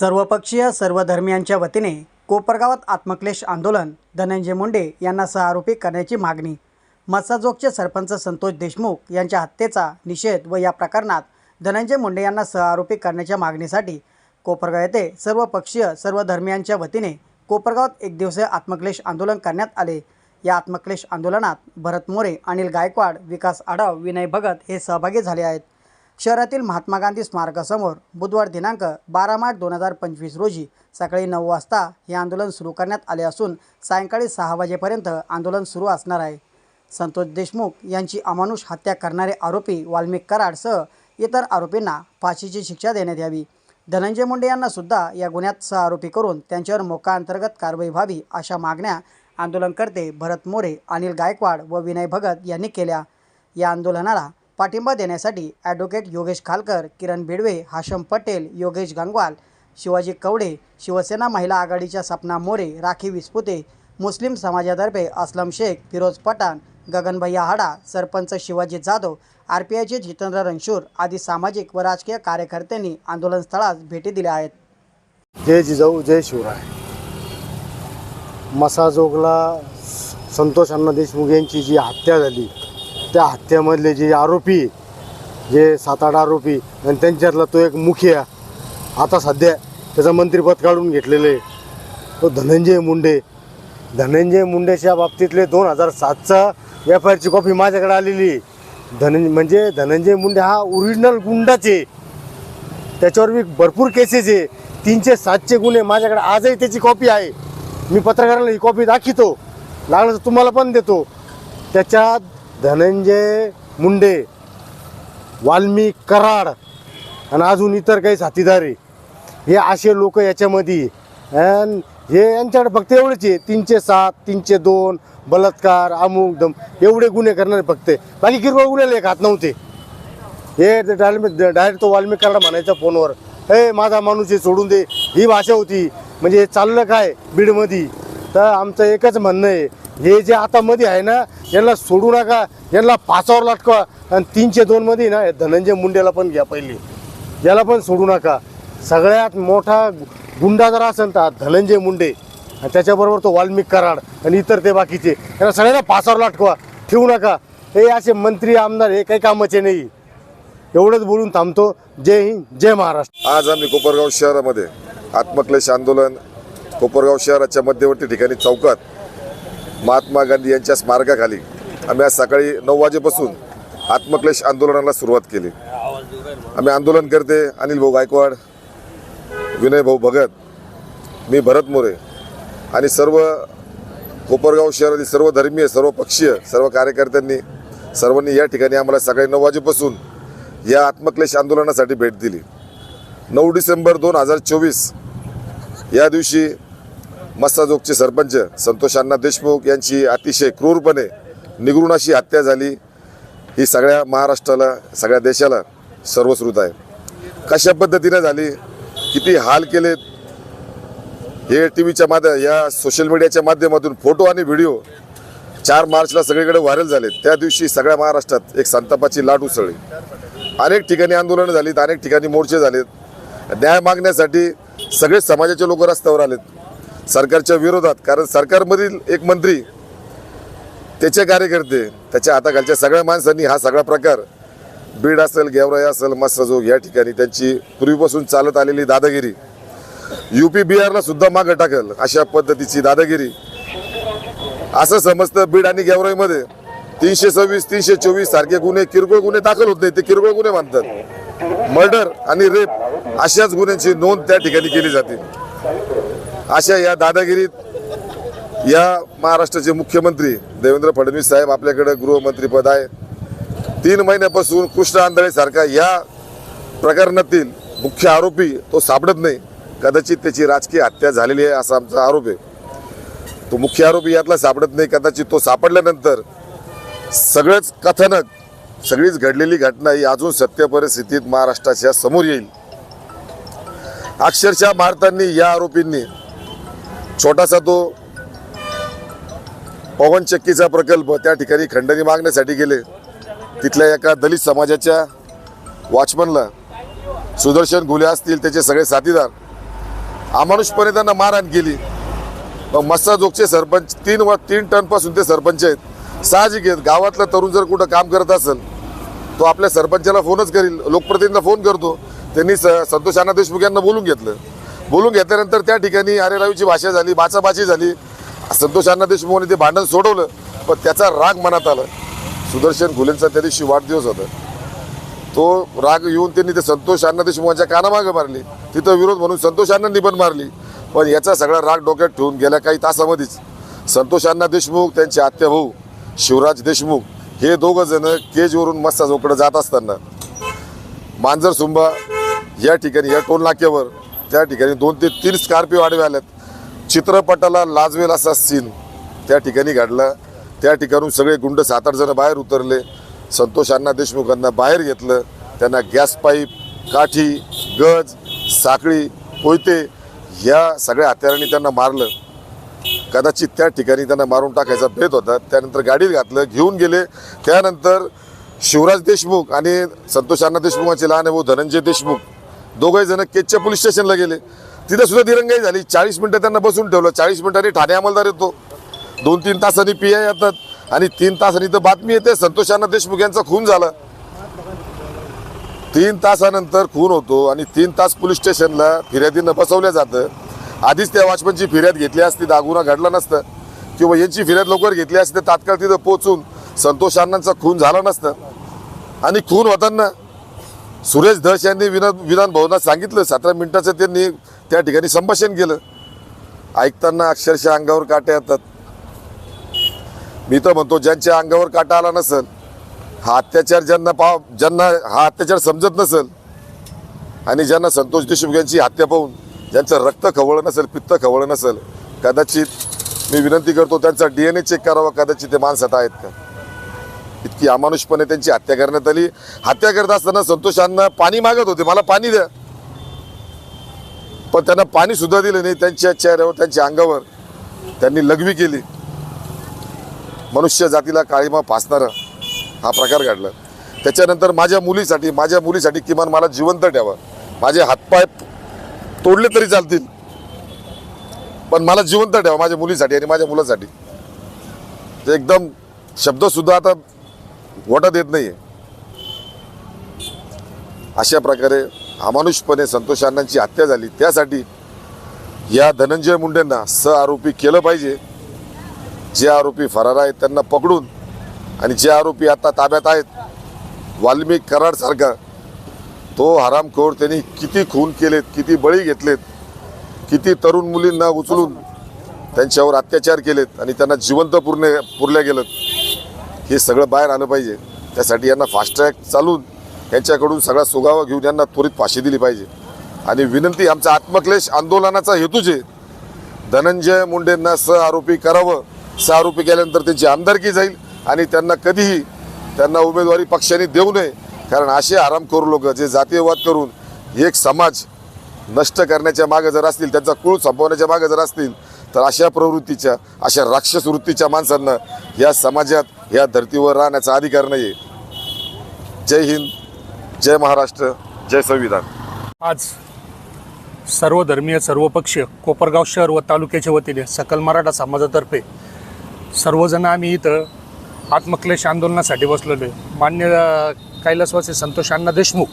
सर्वपक्षीय सर्वधर्मियांच्या वतीने कोपरगावात आत्मक्लेश आंदोलन धनंजय मुंडे यांना सहआरोपी करण्याची मागणी मसाजोगचे सरपंच संतोष देशमुख यांच्या हत्येचा निषेध व या प्रकरणात धनंजय मुंडे यांना सहआरोपी करण्याच्या मागणीसाठी कोपरगाव येथे सर्वपक्षीय सर्वधर्मियांच्या वतीने कोपरगावात एक दिवसीय आत्मक्लेश आंदोलन करण्यात आले. या आत्मक्लेश आंदोलनात भरत मोरे अनिल गायकवाड विकास आढाव विनय भगत हे सहभागी झाले आहेत. शहरातील महात्मा गांधी स्मारकासमोर बुधवार दिनांक बारा मार्च दोन हजार पंचवीस रोजी सकाळी नऊ वाजता हे आंदोलन सुरू करण्यात आले असून सायंकाळी सहा वाजेपर्यंत आंदोलन सुरू असणार आहे. संतोष देशमुख यांची अमानुष हत्या करणारे आरोपी वाल्मिक कराडसह इतर आरोपींना फाशीची शिक्षा देण्यात यावी. धनंजय मुंडे यांना सुद्धा या गुन्ह्यात सहआरोपी करून त्यांच्यावर मोका अंतर्गत कारवाई व्हावी अशा मागण्या आंदोलनकर्ते भरत मोरे अनिल गायकवाड व विनय भगत यांनी केल्या. या आंदोलनाला पाठिंबा देण्यासाठी ॲडव्होकेट योगेश खालकर किरण बिडवे हाशम पटेल योगेश गंगवाल शिवाजी कवडे शिवसेना महिला आघाडीच्या सपना मोरे राखी विस्पुते मुस्लिम समाजातर्फे असलम शेख फिरोज पठाण गगनभैया हाडा सरपंच शिवाजी जाधव आर पी आयचे जितेंद्र रणशूर आदी सामाजिक व राजकीय कार्यकर्त्यांनी आंदोलनस्थळास भेटी दिल्या आहेत. जय जिजाऊ जय शिवराय. मसाजोगला संतोष अण्णा देशमुख यांची जी हत्या झाली त्या हत्येमधले जे आरोपी जे सात आठ आरोपी आणि त्यांच्यातला तो एक मुखिया आता सध्या त्याचं मंत्रिपद काढून घेतलेलं आहे. तो धनंजय मुंडे. धनंजय मुंडेच्या बाबतीतले दोन हजार सातचा एफ आय आरची कॉपी माझ्याकडे आलेली आहे. धनंजय म्हणजे धनंजय मुंडे हा ओरिजिनल गुंडाच आहे. त्याच्यावर मी भरपूर केसेस आहे. तीनशे सातशे गुन्हे माझ्याकडे आजही त्याची कॉपी आहे. मी पत्रकाराला ही कॉपी दाखवतो लागलं तर तुम्हाला पण देतो. त्याच्यात धनंजय मुंडे वाल्मी कराड आणि अजून इतर काही साथीदारे हे असे लोक याच्यामध्ये आणि हे यांच्याकडे फक्त एवढेच आहे. तीनशे सात तीनशे दोन बलात्कार अमुक दम एवढे गुन्हे करणारे फक्त. बाकी किरकोळ गुन्ह्याला एक हात नव्हते. हे डायरेक्ट तो वाल्मी कराड म्हणायचा फोनवर. हे माझा माणूस हे सोडून दे. ही भाषा होती. म्हणजे चाललं काय बीडमध्ये? तर आमचं एकच म्हणणं आहे हे जे आता मध्ये आहे ना यांना सोडू नका यांना पाचावर लाटकवा. आणि तीनशे दोनमध्ये ना धनंजय मुंडेला पण घ्या पहिली. याला पण सोडू नका. सगळ्यात मोठा गुंडा जर असेल तर धनंजय मुंडे. आणि त्याच्याबरोबर तो वाल्मिक कराड आणि इतर ते बाकीचे. यांना सगळ्यांना पाचावर लाटकवा. ठेवू नका. हे असे मंत्री आमदार हे काही कामाचे नाही. एवढंच बोलून थांबतो. जय हिंद जय महाराष्ट्र. आज आम्ही कोपरगाव शहरामध्ये आत्मक्लेश आंदोलन कोपरगाव शहराच्या मध्यवर्ती ठिकाणी चौकात महात्मा गांधी यांच्या स्मारकाखाली आम्ही आज सकाळी नऊ वाजेपासून आत्मक्लेश आंदोलनाला सुरुवात केली. आम्ही आंदोलन करते अनिल भाऊ गायकवाड विनय भाऊ भगत मी भरत मोरे आणि सर्व कोपरगाव शहरातील सर्व धर्मीय सर्व पक्षीय सर्व कार्यकर्त्यांनी सर्वांनी या ठिकाणी आम्हाला सकाळी नऊ वाजेपासून या आत्मक्लेश आंदोलनासाठी भेट दिली. नऊ डिसेंबर दोन हजार चोवीस या दिवशी मस्ताजोगचे सरपंच संतोष अण्णा देशमुख यांची अतिशय क्रूरपणे निगरून अशी हत्या झाली. ही सगळ्या महाराष्ट्राला सगळ्या देशाला सर्वश्रुत आहे. कशा पद्धतीने झाली? किती हाल केलेत? हे टी व्हीच्या माध्य या सोशल मीडियाच्या माध्यमातून फोटो आणि व्हिडिओ चार मार्चला सगळीकडे व्हायरल झाले त्या दिवशी सगळ्या महाराष्ट्रात एक संतापाची लाट उसळली. अनेक ठिकाणी आंदोलनं झालीत अनेक ठिकाणी मोर्चे झालेत. न्याय मागण्यासाठी सगळे समाजाचे लोक रस्त्यावर आलेत. सरकारच्या विरोधात कारण सरकारमधील एक मंत्री त्याचे कार्यकर्ते त्याच्या हाताखालच्या सगळ्या माणसांनी हा सगळा प्रकार बीड असेल गेवराई असेल मस्साजोग या ठिकाणी त्यांची पूर्वीपासून चालत आलेली दादागिरी यूपी बिहारला सुद्धा मागं टाकल अशा पद्धतीची दादागिरी. असं समजतं बीड आणि गेवराईमध्ये तीनशे सव्वीस तीनशे चोवीस सारखे गुन्हे किरकोळ गुन्हे दाखल होत नाही ते किरकोळ गुन्हे मानतात. मर्डर आणि रेप अशाच गुन्ह्यांची नोंद त्या ठिकाणी केली जाते. अशा या दादागिरीत या महाराष्ट्राचे मुख्यमंत्री देवेंद्र फडणवीस साहेब आपल्याकडे गृहमंत्रीपद आहे. तीन महिन्यापासून कृष्ण आंधळे सारखा या प्रकरणातील मुख्य आरोपी तो सापडत नाही. कदाचित त्याची राजकीय हत्या झालेली आहे असा आमचा आरोप आहे. तो मुख्य आरोपी यातला सापडत नाही कदाचित तो सापडल्यानंतर सगळंच कथनक सगळीच घडलेली घटना ही अजून सत्य परिस्थितीत महाराष्ट्राच्या समोर येईल. अक्षरशः भारतांनी या आरोपींनी छोटासा तो पवनचक्कीचा प्रकल्प त्या ठिकाणी खंडणी मागण्यासाठी गेले. तिथल्या एका दलित समाजाच्या वॉचमनला सुदर्शन घुले असतील त्याचे सगळे साथीदार अमानुषपणे त्यांना मारहाण केली. मग मस्साजोगचे सरपंच तीन व तीन टनपासून ते सरपंच आहेत. साहजिक आहेत. गावातला तरुण जर कुठं काम करत असेल तो आपल्या सरपंचाला फोनच करील. लोकप्रतिनिधींना फोन करतो. त्यांनी स संतोष अण्णा देशमुख यांना बोलून घेतलं. बोलून घेतल्यानंतर त्या ठिकाणी अरे रावीची भाषा झाली बाचाबाची झाली. संतोष अण्णा देशमुखांनी ते भांडण सोडवलं पण त्याचा राग मनात आला. सुदर्शन घुलेंचा त्या दिवशी वाढदिवस होता. तो राग येऊन त्यांनी ते संतोष अण्णा देशमुखांच्या कानामागे मारली. तिथं विरोध म्हणून संतोष अण्णांनी पण मारली. पण याचा सगळा राग डोक्यात ठेवून गेल्या काही तासामध्येच. संतोष अण्णा देशमुख त्यांचे आत्या भाऊ शिवराज देशमुख हे दोघं जण केजवरून मस्ताजोकडे जात असताना मांजर सुंबा या ठिकाणी या टोल नाक्यावर त्या ठिकाणी दोन ते तीन स्कॉर्पिओ आडवे आल्यात चित्रपटाला लाजवेल असा सीन त्या ठिकाणी घडला. त्या ठिकाणून सगळे गुंड सात आठ जण बाहेर उतरले. संतोष अण्णा देशमुखांना बाहेर घेतलं. त्यांना गॅस पाईप काठी गज साखळी कोयते या सगळ्या हत्यारांनी त्यांना मारलं. कदाचित त्या ठिकाणी त्यांना मारून टाकायचा भेद होता. त्यानंतर गाडीत घातलं घेऊन गेले. त्यानंतर शिवराज देशमुख आणि संतोष अण्णा देशमुखांचे लहान भाऊ धनंजय देशमुख दोघे जण केजच्या पोलीस स्टेशनला गेले. तिथं सुद्धा दिरंगाई झाली. चाळीस मिनटं त्यांना बसून ठेवलं. चाळीस मिनिटांनी ठाणे अंमलदार येतो. दोन तीन तासांनी पी आय येतात. आणि तीन तासांनी तर बातमी येते. संतोषांना देशमुख यांचा खून झाला. तीन तासानंतर खून होतो आणि तीन तास पोलीस स्टेशनला फिर्यादीनं बसवलं जातं. आधीच त्या वॉचमनची फिर्याद घेतली असती. तर हा गुन्हा घडला नसतं. किंवा यांची फिर्याद लवकर घेतली असती तर तात्काळ तिथं पोचून संतोष अण्णांचा खून झाला नसतं. आणि खून होताना सुरेश धस यांनी विना विधान भवनात सांगितलं सतरा मिनिटाचं त्यांनी त्या ठिकाणी संभाषण केलं. ऐकताना अक्षरशः अंगावर काटे येतात. मी तर म्हणतो ज्यांच्या अंगावर काटा आला नसेल हा अत्याचार ज्यांना पाव ज्यांना हा अत्याचार समजत नसेल आणि ज्यांना संतोष देशमुख यांची हत्या पाहून ज्यांचं रक्त खवळलं नसेल पित्त खवळलं नसेल कदाचित मी विनंती करतो त्यांचा डी एन ए चेक करावा कदाचित ते माणसात आहेत का? इतकी अमानुषपणे त्यांची हत्या करण्यात आली. हत्या करत असताना संतोषांना पाणी मागत होते. मला पाणी द्या. पण त्यांना पाणी सुद्धा दिलं नाही. त्यांच्या चेहऱ्यावर त्यांच्या अंगावर त्यांनी लघवी केली. मनुष्य जातीला काळीमा फासणारा हा प्रकार घडला. त्याच्यानंतर माझ्या मुलीसाठी माझ्या मुलीसाठी किमान मला जिवंत ठेवा. माझे हातपाय तोडले तरी चालतील. पण मला जिवंत ठेवा माझ्या मुलीसाठी आणि माझ्या मुलासाठी. ते एकदम शब्दसुद्धा आता वटत देत नाही अशा प्रकारे अमानुषपणे संतोष अण्णांची हत्या झाली. त्यासाठी या धनंजय मुंडेंना स आरोपी केलं पाहिजे. जे आरोपी फरार आहेत त्यांना पकडून आणि जे आरोपी आता ताब्यात आहेत वाल्मिक कराडसारखा तो हरामखोर त्यांनी किती खून केलेत किती बळी घेतलेत किती तरुण मुलींना उचलून त्यांच्यावर अत्याचार केलेत आणि त्यांना जिवंत पुरणे पुरल्या गेलं हे सगळं बाहेर आलं पाहिजे. त्यासाठी यांना फास्ट्रॅक चालून यांच्याकडून सगळा सुगावा घेऊन यांना त्वरित फाशी दिली पाहिजे. आणि विनंती आमचा आत्मक्लेश आंदोलनाचा हेतूच आहे धनंजय मुंडेंना स आरोपी करावं. स आरोपी केल्यानंतर त्यांची आमदारकी जाईल आणि त्यांना कधीही त्यांना उमेदवारी पक्षाने देऊ नये. कारण असे आरामखोर लोक जे जातीयवाद करून एक समाज नष्ट करण्याच्या मागे जर असतील त्यांचा कुळ संपवण्याच्या मागे जर असतील तर अशा प्रवृत्तीच्या अशा राक्षस वृत्तीच्या माणसांना या समाजात या धर्तीवर राहण्याचा अधिकार नाही आहे जय हिंद जय महाराष्ट्र जय संविधान. आज सर्व धर्मीय सर्व पक्ष कोपरगाव शहर व तालुक्याच्या वतीने सकल मराठा समाजातर्फे सर्वजण आम्ही इथं आत्मक्लेश आंदोलनासाठी बसलेलो आहे. मान्य कैलासवासी संतोष अण्णा देशमुख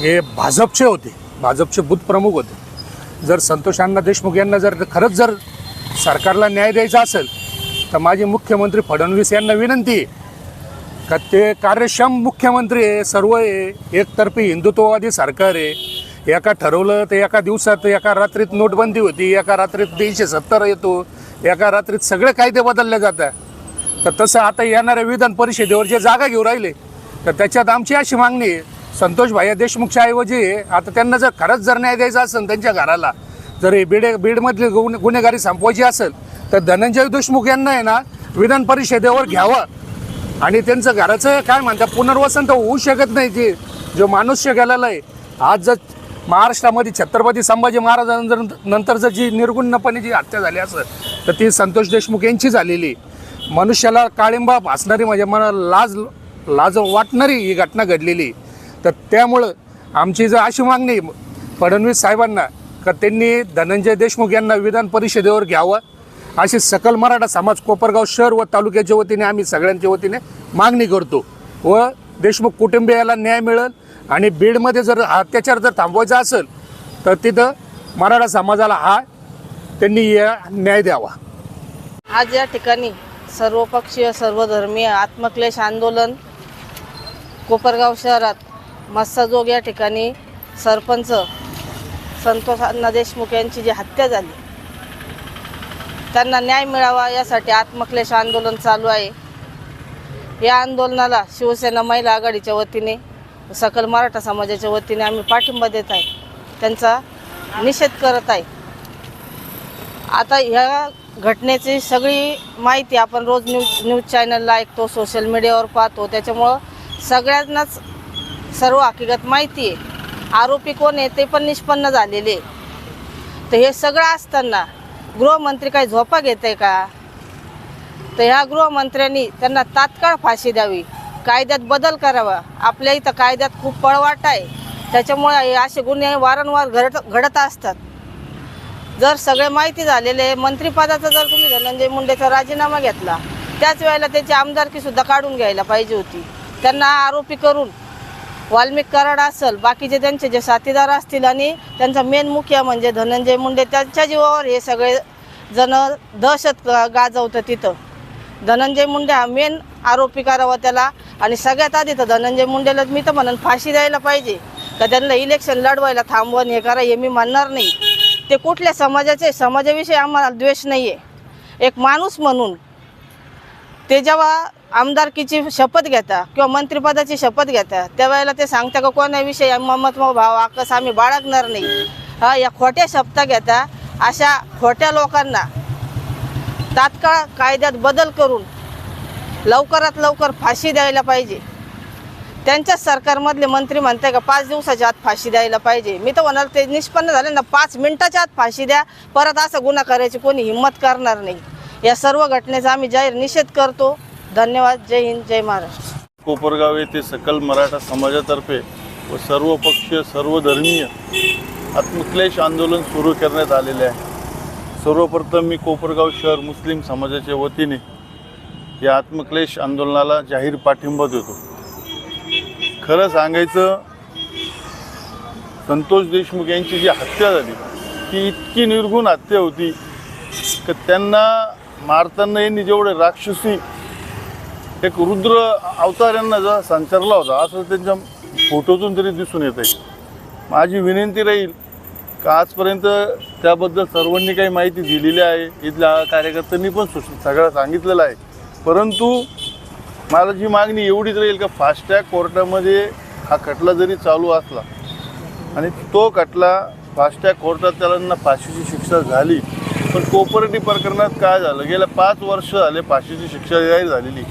हे भाजपचे होते भाजपचे बुथप्रमुख होते. जर संतोष अण्णा देशमुख यांना जर खरंच जर सरकारला न्याय द्यायचा असेल तर माझे मुख्यमंत्री फडणवीस यांना विनंती आहे का ते कार्यक्षम मुख्यमंत्री आहे सर्व आहे एकतर्फी हिंदुत्ववादी सरकार आहे. एका ठरवलं तर एका दिवसात एका रात्रीत नोटबंदी होती एका रात्रीत तीनशे सत्तर येतो एका रात्रीत सगळे कायदे बदलले जातात. तर तसं आता येणाऱ्या विधान परिषदेवर जे जागा घेऊ राहिले तर त्याच्यात आमची अशी मागणी आहे. संतोष भाई देशमुखच्या ऐवजी आता त्यांना जर खरंच जर न्याय द्यायचा असेल त्यांच्या घराला जर हे बीड बीडमधली गुन गुन्हेगारी संपवायची असेल तर धनंजय देशमुख यांना आहे ना विधान परिषदेवर घ्यावं. आणि त्यांचं घराचं काय म्हणतात पुनर्वसन तर होऊ शकत नाही ते. जो मानुष्य गेलेला आहे आज जर महाराष्ट्रामध्ये छत्रपती संभाजी महाराजांनंतर नंतर जर जी निर्गुणपणे जी हत्या झाली असेल तर ती संतोष देशमुख यांची झालेली. मनुष्याला काळिंबा भासणारी म्हणजे मला लाज लाज वाटणारी ही घटना घडलेली. तर त्यामुळं आमची जर अशी मागणी फडणवीस साहेबांना का त्यांनी धनंजय देशमुख यांना विधान परिषदेवर घ्यावं? अशी सकल मराठा समाज कोपरगाव शहर व तालुक्याच्या वतीने आम्ही सगळ्यांच्या वतीने मागणी करतो. व देशमुख कुटुंबियाला न्याय मिळेल आणि बीडमध्ये जर अत्याचार जर थांबवायचा असेल तर तिथं मराठा समाजाला हा त्यांनी न्याय द्यावा. आज या ठिकाणी सर्वपक्षीय सर्वधर्मीय आत्मक्लेश आंदोलन कोपरगाव शहरात मस्साजोग या ठिकाणी सरपंच संतोष अण्णा देशमुख यांची जी हत्या झाली त्यांना न्याय मिळावा यासाठी आत्मक्लेश आंदोलन चालू आहे. या आंदोलनाला शिवसेना महिला आघाडीच्या वतीने सकल मराठा समाजाच्या वतीने आम्ही पाठिंबा देत आहे. त्यांचा निषेध करत आहे. आता ह्या घटनेची सगळी माहिती आपण रोज न्यूज न्यूज चॅनलला ऐकतो सोशल मीडियावर पाहतो. त्याच्यामुळं सगळ्यांनाच सर्व हकीकत माहिती आहे. आरोपी कोण आहे ते पण निष्पन्न झालेले तर हे सगळं असताना गृहमंत्री काही झोपा घेत आहे का? तर ह्या गृहमंत्र्यांनी त्यांना तात्काळ फाशी द्यावी. कायद्यात बदल करावा. आपल्या इथं कायद्यात खूप पळवाट आहे. त्याच्यामुळे असे गुन्हे वारंवार घडत घडत असतात. जर सगळे माहिती झालेले मंत्रिपदाचा जर तुम्ही धनंजय मुंडेचा राजीनामा घेतला त्याच वेळेला त्याची आमदारकीसुद्धा काढून घ्यायला पाहिजे होती. त्यांना आरोपी करून वाल्मिक कराड असेल बाकीचे त्यांचे जे साथीदार असतील आणि त्यांचा मेन मुख्य म्हणजे धनंजय मुंडे त्यांच्या जीवावर हे सगळे जण दहशत गाजवतं तिथं. धनंजय मुंडे हा मेन आरोपी करावा त्याला. आणि सगळ्यात आधी तर धनंजय मुंडेला मी तर म्हणून फाशी द्यायला पाहिजे. का त्यांना इलेक्शन लढवायला थांबवून हे करा हे मी म्हणणार नाही. ते कुठल्या समाजाचे समाजाविषयी आम्हाला द्वेष नाही आहे एक माणूस म्हणून ते जेव्हा आमदारकीची शपथ घेता किंवा मंत्रिपदाची शपथ घेता त्यावेळेला ते सांगता का कोणाविषयी ममत्व भाव आकस आम्ही बाळगणार नाही. हा या खोट्या शपथा घेता अशा खोट्या लोकांना तात्काळ कायद्यात बदल करून लवकरात लवकर फाशी द्यायला पाहिजे. त्यांच्याच सरकारमधले मंत्री म्हणताय का पाच दिवसाच्या आत फाशी द्यायला पाहिजे. मी तर म्हणाल ते निष्पन्न झाले ना पाच मिनिटाच्या आत फाशी द्या. परत असं गुन्हा करायची कोणी हिंमत करणार नाही. या सर्व घटनेचा आम्ही जाहीर निषेध करतो. धन्यवाद जय हिंद जय महाराष्ट्र. कोपरगाव येथे सकल मराठा समाजातर्फे व सर्व पक्षीय सर्वधर्मीय आत्मक्लेश आंदोलन सुरू करण्यात आलेले आहे. सर्वप्रथम मी कोपरगाव शहर मुस्लिम समाजाच्या वतीने या आत्मक्लेश आंदोलनाला जाहीर पाठिंबा देतो. खरं सांगायचं संतोष देशमुख यांची जी हत्या झाली ती इतकी निर्गुण हत्या होती की त्यांना मारताना यांनी जेवढे राक्षसी एक रुद्र अवतार यांना जसा संचारला होता असं त्यांच्या फोटोतून तरी दिसून येत आहे माझी विनंती राहील का आजपर्यंत त्याबद्दल सर्वांनी काही माहिती दिलेली आहे इथल्या कार्यकर्त्यांनी पण सगळं सांगितलेलं आहे. परंतु मला जी मागणी एवढीच राहील का फास्टॅग कोर्टामध्ये हा खटला जरी चालू असला आणि तो खटला फास्टॅग कोर्टात त्याला फाशीची शिक्षा झाली पण कोऑपरेटिव्ह प्रकरणात काय झालं? गेल्या पाच वर्ष झाले फाशीची शिक्षा जाहीर झालेली.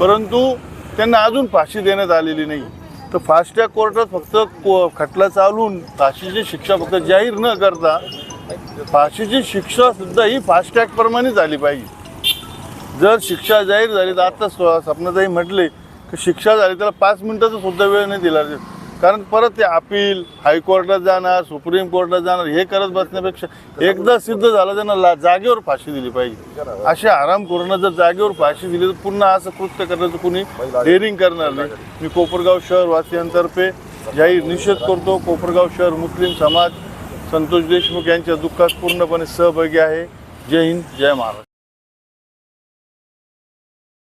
परंतु त्यांना अजून फाशी देण्यात आलेली नाही. तर फास्टॅग कोर्टात फक्त को खटला चालून फाशीची शिक्षा फक्त जाहीर न करता फाशीची शिक्षा सुद्धा ही फास्टॅग प्रमाणे झाली पाहिजे. जर शिक्षा जाहीर झाली तर आत्ता स्व- स्वप्नाताई म्हटले की शिक्षा झाली त्याला पाच मिनिटाचा सुद्धा वेळ नाही दिला. कारण परत ते अपील हायकोर्टात जाणार सुप्रीम कोर्टात जाणार हे करत बसण्यापेक्षा एकदा सिद्ध झालं त्यांना ला जागेवर फाशी दिली पाहिजे. अशा आराम करून जर जागेवर फाशी दिली तर पुन्हा असं कृत्य करण्याचं कुणी डेअरिंग करणार नाही. मी कोपरगाव शहर वासियांतर्फे जाहीर निषेध करतो. कोपरगाव शहर मुस्लिम समाज संतोष देशमुख यांच्या दुःखात पूर्णपणे सहभागी आहे. जय हिंद जय महाराष्ट्र.